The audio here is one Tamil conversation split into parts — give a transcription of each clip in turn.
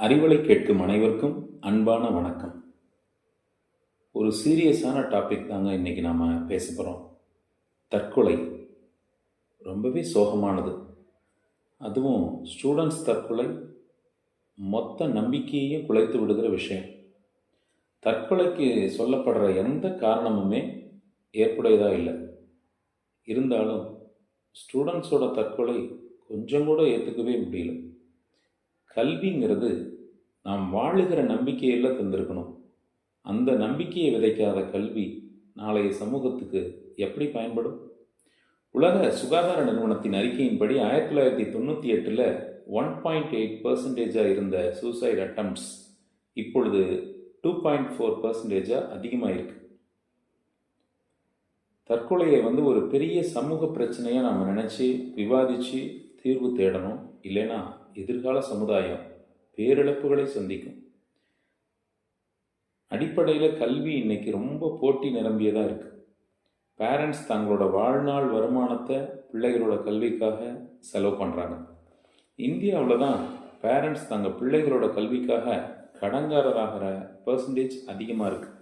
அறிவலை கேட்கும் அனைவருக்கும் அன்பான வணக்கம். ஒரு சீரியஸான டாபிக் தாங்க இன்னைக்கு நாம் பேச போகிறோம் தற்கொலை. ரொம்பவே சோகமானது. அதுவும் ஸ்டூடெண்ட்ஸ் தற்கொலை மொத்த நம்பிக்கையையும் குலைத்து விடுகிற விஷயம். தற்கொலைக்கு சொல்லப்படுற எந்த காரணமுமே ஏற்புடையதாக இல்லை. இருந்தாலும் ஸ்டூடெண்ட்ஸோட தற்கொலை கொஞ்சம் கூட ஏற்றுக்கவே முடியல. கல்விங்கிறது நாம் வாழுகிற நம்பிக்கையில் தந்திருக்கணும். அந்த நம்பிக்கையை விதைக்காத கல்வி நாளைய சமூகத்துக்கு எப்படி பயன்படும்? உலக சுகாதார நிறுவனத்தின் அறிக்கையின்படி ஆயிரத்தி தொள்ளாயிரத்தி தொண்ணூற்றி எட்டில் ஒன் பாயிண்ட் எயிட் பர்சன்டேஜாக இருந்த சூசைட் அட்டம்ப்ட்ஸ் இப்பொழுது டூ பாயிண்ட் ஃபோர் பர்சன்டேஜாக அதிகமாக இருக்கு தற்கொலையை வந்து ஒரு பெரிய சமூக பிரச்சனையாக நாம் நினச்சி விவாதித்து தீர்வு தேடணும். இல்லைன்னா எதிர்கால சமுதாயம் பேரிழப்புகளை சந்திக்கும். அடிப்படையில் கல்வி இன்னைக்கு ரொம்ப போட்டி நிரம்பியதாக இருக்கு. பேரண்ட்ஸ் தங்களோட வாழ்நாள் வருமானத்தை பிள்ளைகளோட கல்விக்காக செலவு பண்ணுறாங்க இந்தியாவில் தான் பேரண்ட்ஸ் தங்கள் பிள்ளைகளோட கல்விக்காக கடங்காரராகிற பர்சன்டேஜ் அதிகமாக இருக்குது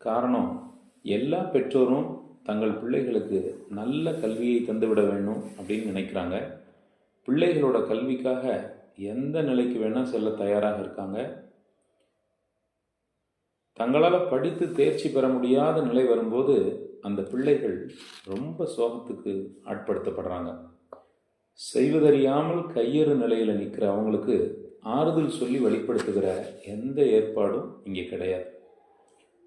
காரணம் எல்லா பெற்றோரும் தங்கள் பிள்ளைகளுக்கு நல்ல கல்வியை தந்துவிட வேணும் அப்படின்னு நினைக்கிறாங்க. பிள்ளைகளோட கல்விக்காக எந்த நிலைக்கு வேணால் செல்ல தயாராக இருக்காங்க. தங்களால் படித்து தேர்ச்சி பெற முடியாத நிலை வரும்போது அந்த பிள்ளைகள் ரொம்ப சோகத்துக்கு ஆட்படுத்தப்படுறாங்க. செய்வதறியாமல் கையறு நிலையில் நிற்கிற அவங்களுக்கு ஆறுதல் சொல்லி வெளிப்படுத்துகிற எந்த ஏற்பாடும் இங்கே கிடையாது.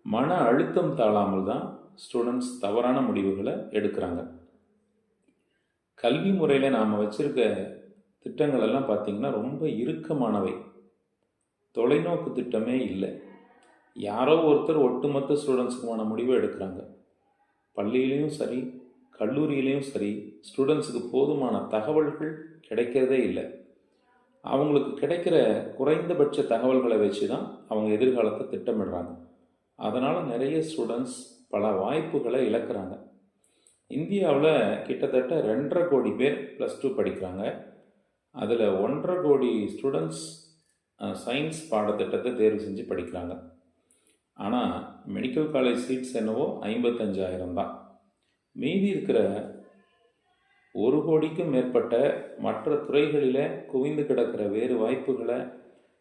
மன அழுத்தம் தாழாமல் தான் ஸ்டூடெண்ட்ஸ் தவறான முடிவுகளை எடுக்கிறாங்க. கல்வி முறையில் நாம் வச்சுருக்க திட்டங்கள் எல்லாம் பார்த்திங்கன்னா ரொம்ப இறுக்கமானவை. தொலைநோக்கு திட்டமே இல்லை. யாரோ ஒருத்தர் ஒட்டுமொத்த ஸ்டூடெண்ட்ஸுக்குமான முடிவை எடுக்கிறாங்க. பள்ளியிலையும் சரி கல்லூரியிலையும் சரி ஸ்டூடெண்ட்ஸுக்கு போதுமான தகவல்கள் கிடைக்கிறதே இல்லை. அவங்களுக்கு கிடைக்கிற குறைந்தபட்ச தகவல்களை வச்சு தான் அவங்க எதிர்காலத்தை திட்டமிடுறாங்க. அதனால் நிறைய ஸ்டூடெண்ட்ஸ் பல வாய்ப்புகளை இழக்கிறாங்க. இந்தியாவில் கிட்டத்தட்ட ரெண்டரை கோடி பேர் ப்ளஸ் டூ படிக்கிறாங்க. அதில் ஒன்றரை கோடி ஸ்டூடெண்ட்ஸ் சயின்ஸ் பாடத்திட்டத்தை தேர்வு செஞ்சு படிக்கிறாங்க. ஆனால் மெடிக்கல் காலேஜ் சீட்ஸ் என்னவோ ஐம்பத்தஞ்சாயிரம் தான். மீதி இருக்கிற ஒரு கோடிக்கும் மேற்பட்ட மற்ற துறைகளில் குவிந்து கிடக்கிற வேறு வாய்ப்புகளை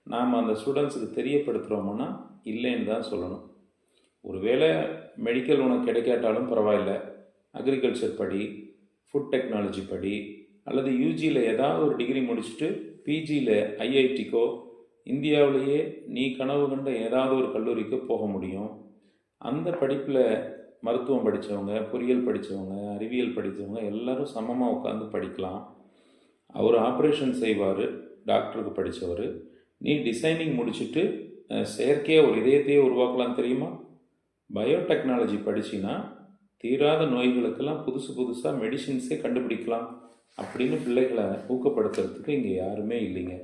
நாம் அந்த ஸ்டூடெண்ட்ஸுக்கு தெரியப்படுத்துகிறோம்னா இல்லைன்னு தான் சொல்லணும். ஒருவேளை மெடிக்கல் உனக்கு கிடைக்காட்டாலும் பரவாயில்ல. அக்ரிகல்ச்சர் படி ஃபுட் டெக்னாலஜி படி அல்லது யூஜியில் ஏதாவது ஒரு டிகிரி முடிச்சுட்டு பிஜியில் ஐஐடிக்கோ இந்தியாவிலேயே நீ கனவு கண்ட ஏதாவது ஒரு கல்லூரிக்கு போக முடியும். அந்த படிப்பில் மருத்துவம் படித்தவங்க பொறியியல் படித்தவங்க அறிவியல் படித்தவங்க எல்லாரும் சமமாக உட்காந்து படிக்கலாம். அவர் ஆப்ரேஷன் செய்வார் டாக்டருக்கு படித்தவர் நீ டிசைனிங் முடிச்சுட்டு செயற்கையாக ஒரு இதயத்தையே உருவாக்கலாம் தெரியுமா? பயோடெக்னாலஜி படிச்சின்னா தீராத நோய்களுக்கெல்லாம் புதுசு புதுசாக மெடிசின்ஸே கண்டுபிடிக்கலாம். அப்படின்னு பிள்ளைகளை ஊக்கப்படுத்துறதுக்கு இங்கே யாருமே இல்லைங்க.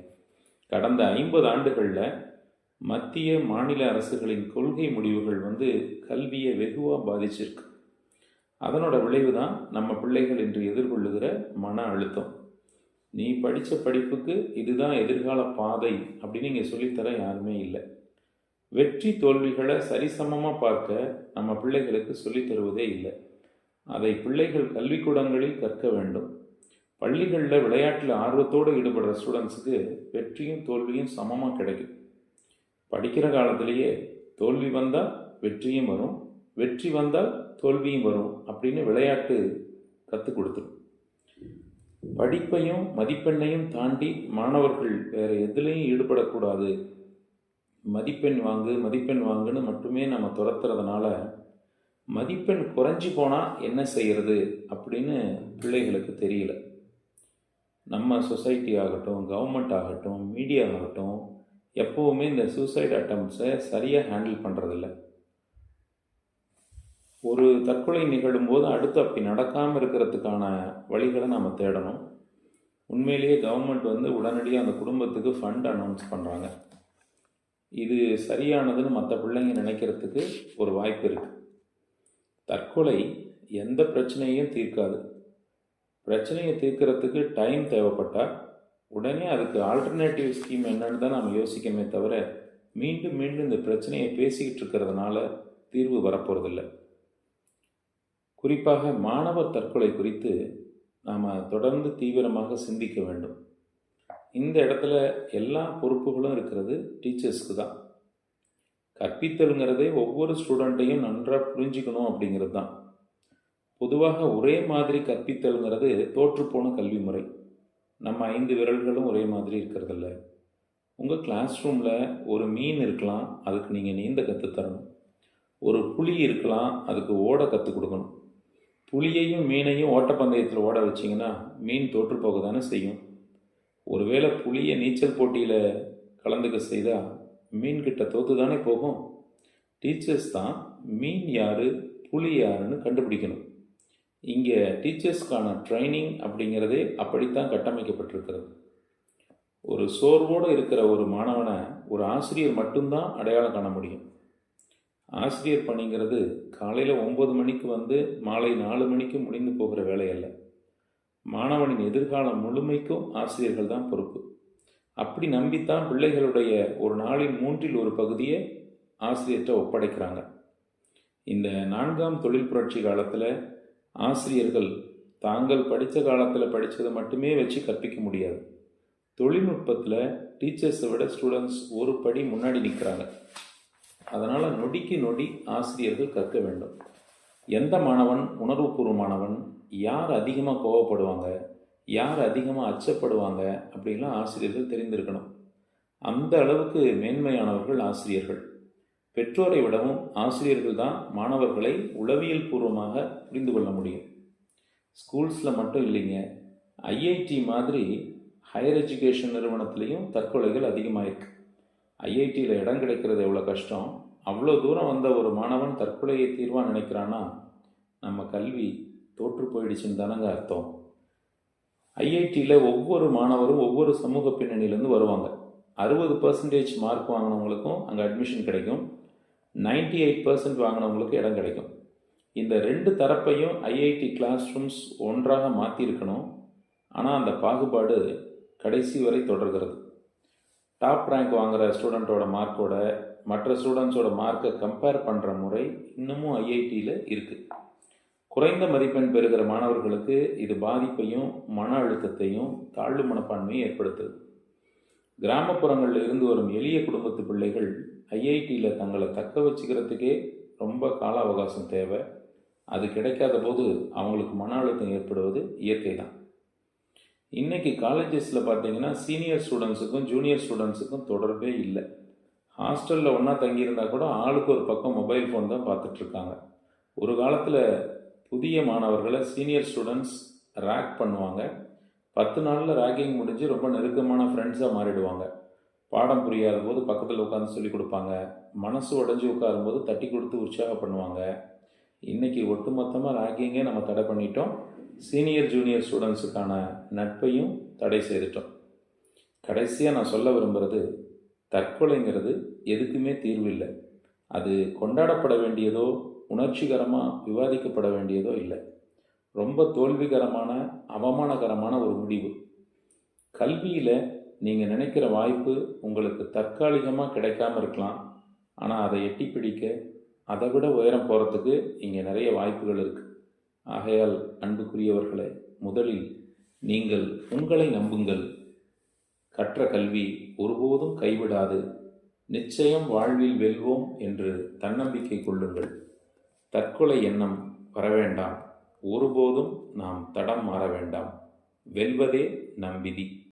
கடந்த ஐம்பது ஆண்டுகளில் மத்திய மாநில அரசுகளின் கொள்கை முடிவுகள் வந்து கல்வியை வெகுவாக பாதிச்சிருக்கு. அதனோட விளைவு தான் நம்ம பிள்ளைகள் இன்று எதிர்கொள்ளுகிற மன அழுத்தம். நீ படித்த படிப்புக்கு இதுதான் எதிர்கால பாதை அப்படின்னு இங்கே சொல்லித்தர யாருமே இல்லை. வெற்றி தோல்விகளை சரிசமமாக பார்க்க நம்ம பிள்ளைகளுக்கு சொல்லித்தருவதே இல்லை. அதை பிள்ளைகள் கல்விக்கூடங்களில் கற்க வேண்டும். பள்ளிகளில் விளையாட்டில் ஆர்வத்தோடு ஈடுபடுற ஸ்டூடெண்ட்ஸுக்கு வெற்றியும் தோல்வியும் சமமாக கிடைக்கும். படிக்கிற காலத்திலேயே தோல்வி வந்தால் வெற்றியும் வரும். வெற்றி வந்தால் தோல்வியும் வரும் அப்படின்னு விளையாட்டு கற்றுக் கொடுத்துரும். படிப்பையும் மதிப்பெண்ணையும் தாண்டி மாணவர்கள் வேறு எதுலேயும் ஈடுபடக்கூடாது. மதிப்பெண் வாங்கு மதிப்பெண் வாங்குன்னு மட்டுமே நம்ம துரத்துறதுனால மதிப்பெண் குறைஞ்சி போனால் என்ன செய்கிறது அப்படின்னு பிள்ளைகளுக்கு தெரியல. நம்ம சொசைட்டி ஆகட்டும் கவர்மெண்ட் ஆகட்டும் மீடியா ஆகட்டும் எப்போவுமே இந்த சூசைட் அட்டம்ப்ஸை சரியாக ஹேண்டில் பண்ணுறதில்ல ஒரு தற்கொலை நிகழும்போது அடுத்து அப்படி நடக்காமல் இருக்கிறதுக்கான வழிகளை நாம் தேடணும். உண்மையிலேயே கவர்மெண்ட் வந்து உடனடியாக அந்த குடும்பத்துக்கு ஃபண்ட் அனௌன்ஸ் பண்ணுறாங்க இது சரியானதுன்னு மற்ற பிள்ளைங்க நினைக்கிறதுக்கு ஒரு வாய்ப்பு இருக்குது தற்கொலை எந்த பிரச்சனையும் தீர்க்காது. பிரச்சனையை தீர்க்கறதுக்கு டைம் தேவைப்பட்டால் உடனே அதுக்கு ஆல்டர்னேட்டிவ் ஸ்கீம் என்னன்னு தான் நாம் யோசிக்கணுமே தவிர மீண்டும் மீண்டும் இந்த பிரச்சனையை பேசிக்கிட்டு இருக்கிறதுனால தீர்வு வரப்போகிறதில்ல குறிப்பாக மாணவர் தற்கொலை குறித்து நாம் தொடர்ந்து தீவிரமாக சிந்திக்க வேண்டும். இந்த இடத்துல எல்லா பொறுப்புகளும் இருக்கிறது டீச்சர்ஸ்க்கு தான். கற்பித்தலுங்கிறதே ஒவ்வொரு ஸ்டூடெண்ட்டையும் நன்றாக புரிஞ்சுக்கணும் அப்படிங்கிறது தான். பொதுவாக ஒரே மாதிரி கற்பித்தல்ங்கிறது தோற்றுப்போன கல்வி முறை. நம்ம ஐந்து விரல்களும் ஒரே மாதிரி இருக்கிறதில்ல. உங்கள் கிளாஸ் ரூமில் ஒரு மீன் இருக்கலாம் அதுக்கு நீங்கள் நீந்த கற்றுத்தரணும் ஒரு புலி இருக்கலாம் அதுக்கு ஓட கற்றுக் கொடுக்கணும். புலியையும் மீனையும் ஓட்டப்பந்தயத்தில் ஓட வச்சிங்கன்னா மீன் தோற்று போக தானே செய்யும். ஒருவேளை புலியை நீச்சல் போட்டியில் கலந்துக்க செய்தால் மீன்கிட்ட தோற்று தானே போகும்? டீச்சர்ஸ் தான் மீன் யார் புலி யாருன்னு கண்டுபிடிக்கணும். இங்கே டீச்சர்ஸ்க்கான ட்ரைனிங் அப்படிங்கிறதே அப்படித்தான் கட்டமைக்கப்பட்டிருக்கிறது. ஒரு சோர்வோடு இருக்கிற ஒரு மாணவனை ஒரு ஆசிரியர் மட்டும்தான் அடையாளம் காண முடியும். ஆசிரியர் பணிங்கிறது காலையில் ஒம்பது மணிக்கு வந்து மாலை நாலு மணிக்கு முடிந்து போகிற வேலையல்ல. மாணவனின் எதிர்காலம் முழுமைக்கும் ஆசிரியர்கள் தான் பொறுப்பு. அப்படி நம்பித்தான் பிள்ளைகளுடைய ஒரு நாளின் மூன்றில் ஒரு பகுதியை ஆசிரியர்கிட்ட ஒப்படைக்கிறாங்க. இந்த நான்காம் தொழில் புரட்சி காலத்தில் ஆசிரியர்கள் தாங்கள் படித்த காலத்தில் படித்ததை மட்டுமே வச்சு கற்பிக்க முடியாது. தொழில்நுட்பத்தில் டீச்சர்ஸை விட ஸ்டூடெண்ட்ஸ் ஒரு படி முன்னாடி நிற்கிறாங்க அதனால் நொடிக்கு நொடி ஆசிரியர்கள் கற்க வேண்டும். எந்த மாணவன் உணர்வுபூர்வமானவன் யார் அதிகமாக கோவப்படுவாங்க யார் அதிகமாக அச்சப்படுவாங்க அப்படின்லாம் ஆசிரியர்கள் தெரிந்திருக்கணும். அந்த அளவுக்கு மேன்மையானவர்கள் ஆசிரியர்கள். பெற்றோரை விடவும் ஆசிரியர்கள் தான் மாணவர்களை உளவியல் பூர்வமாக புரிந்து கொள்ள முடியும். ஸ்கூல்ஸில் மட்டும் இல்லைங்க. ஐஐடி மாதிரி ஹையர் எஜுகேஷன் நிறுவனத்துலேயும் தற்கொலைகள் அதிகமாயிருக்கு. ஐஐடியில் இடம் கிடைக்கிறது எவ்வளோ கஷ்டம்? அவ்வளோ தூரம் வந்த ஒரு மாணவன் தற்கொலையை தீர்வாக நினைக்கிறான்னா நம்ம கல்வி தோற்று போயிடுச்சுன்னு தானங்க அர்த்தம். ஐஐடியில் ஒவ்வொரு மாணவரும் ஒவ்வொரு சமூக பின்னணியிலேருந்து வருவாங்க. அறுபது பர்சன்டேஜ் மார்க் வாங்கினவங்களுக்கும் அங்கே அட்மிஷன் கிடைக்கும். நைன்டி எயிட் பர்சன்ட் வாங்கினவங்களுக்கு இடம் கிடைக்கும். இந்த ரெண்டு தரப்பையும் ஐஐடி கிளாஸ் ரூம்ஸ் ஒன்றாக மாற்றிருக்கணும் ஆனால் அந்த பாகுபாடு கடைசி வரை தொடர்கிறது. டாப் ரேங்க் வாங்குகிற ஸ்டூடெண்ட்டோட மார்க்கோட மற்ற ஸ்டூடெண்ட்ஸோட மார்க்கை கம்பேர் பண்ணுற முறை இன்னமும் ஐஐடியில் இருக்குது குறைந்த மதிப்பெண் பெறுகிற மாணவர்களுக்கு இது பாதிப்பையும் மன அழுத்தத்தையும் தாழ்வு மனப்பான்மையும் ஏற்படுத்துது. கிராமப்புறங்களில் இருந்து வரும் எளிய குடும்பத்து பிள்ளைகள் ஐஐடியில் தங்களை தக்க வச்சுக்கிறதுக்கே ரொம்ப கால அவகாசம் தேவை. அது கிடைக்காத போது அவங்களுக்கு மன அழுத்தம் ஏற்படுவது இயற்கை தான். இன்றைக்கி காலேஜஸில் பார்த்தீங்கன்னா சீனியர் ஸ்டூடெண்ட்ஸுக்கும் ஜூனியர் ஸ்டூடெண்ட்ஸுக்கும் தொடர்பே இல்லை. ஹாஸ்டலில் ஒன்றா தங்கியிருந்தால் கூட ஆளுக்கு ஒரு பக்கம் மொபைல் ஃபோன் தான் பார்த்துட்ருக்காங்க ஒரு காலத்தில் புதிய மாணவர்களை சீனியர் ஸ்டூடெண்ட்ஸ் ரேக் பண்ணுவாங்க. பத்து நாளில் ரேக்கிங் முடிஞ்சு ரொம்ப நெருக்கமான ஃப்ரெண்ட்ஸாக மாறிடுவாங்க. பாடம் புரியாத போது பக்கத்தில் உட்காந்து சொல்லி கொடுப்பாங்க. மனசு உடஞ்சி உட்காரும்போது தட்டி கொடுத்து உற்சாகம் பண்ணுவாங்க. இன்றைக்கி ஒட்டுமொத்தமாக ராகிங்கே நம்ம தடை பண்ணிட்டோம். சீனியர் ஜூனியர் ஸ்டூடெண்ட்ஸுக்கான நட்பையும் தடை செய்துட்டோம். கடைசியாக நான் சொல்ல விரும்புகிறது தற்கொலைங்கிறது எதுக்குமே தீர்வு இல்லை. அது கொண்டாடப்பட வேண்டியதோ உணர்ச்சிகரமாக விவாதிக்கப்பட வேண்டியதோ இல்லை. ரொம்ப தோல்விகரமான அவமானகரமான ஒரு முடிவு. கல்வியில் நீங்கள் நினைக்கிற வாய்ப்பு உங்களுக்கு தற்காலிகமாக கிடைக்காம இருக்கலாம். ஆனால் அதை எட்டி பிடிக்க அதை விட உயரம் போகிறதுக்கு இங்கே நிறைய வாய்ப்புகள் இருக்குது ஆகையால் அன்புக்குரியவர்களே முதலில் நீங்கள் உங்களை நம்புங்கள். கற்ற கல்வி ஒருபோதும் கைவிடாது. நிச்சயம் வாழ்வில் வெல்வோம் என்று தன்னம்பிக்கை கொள்ளுங்கள். தற்கொலை எண்ணம் வரவேண்டாம் ஒருபோதும் நாம் தடம் மாற வேண்டாம். வெல்வதே நம் விதி.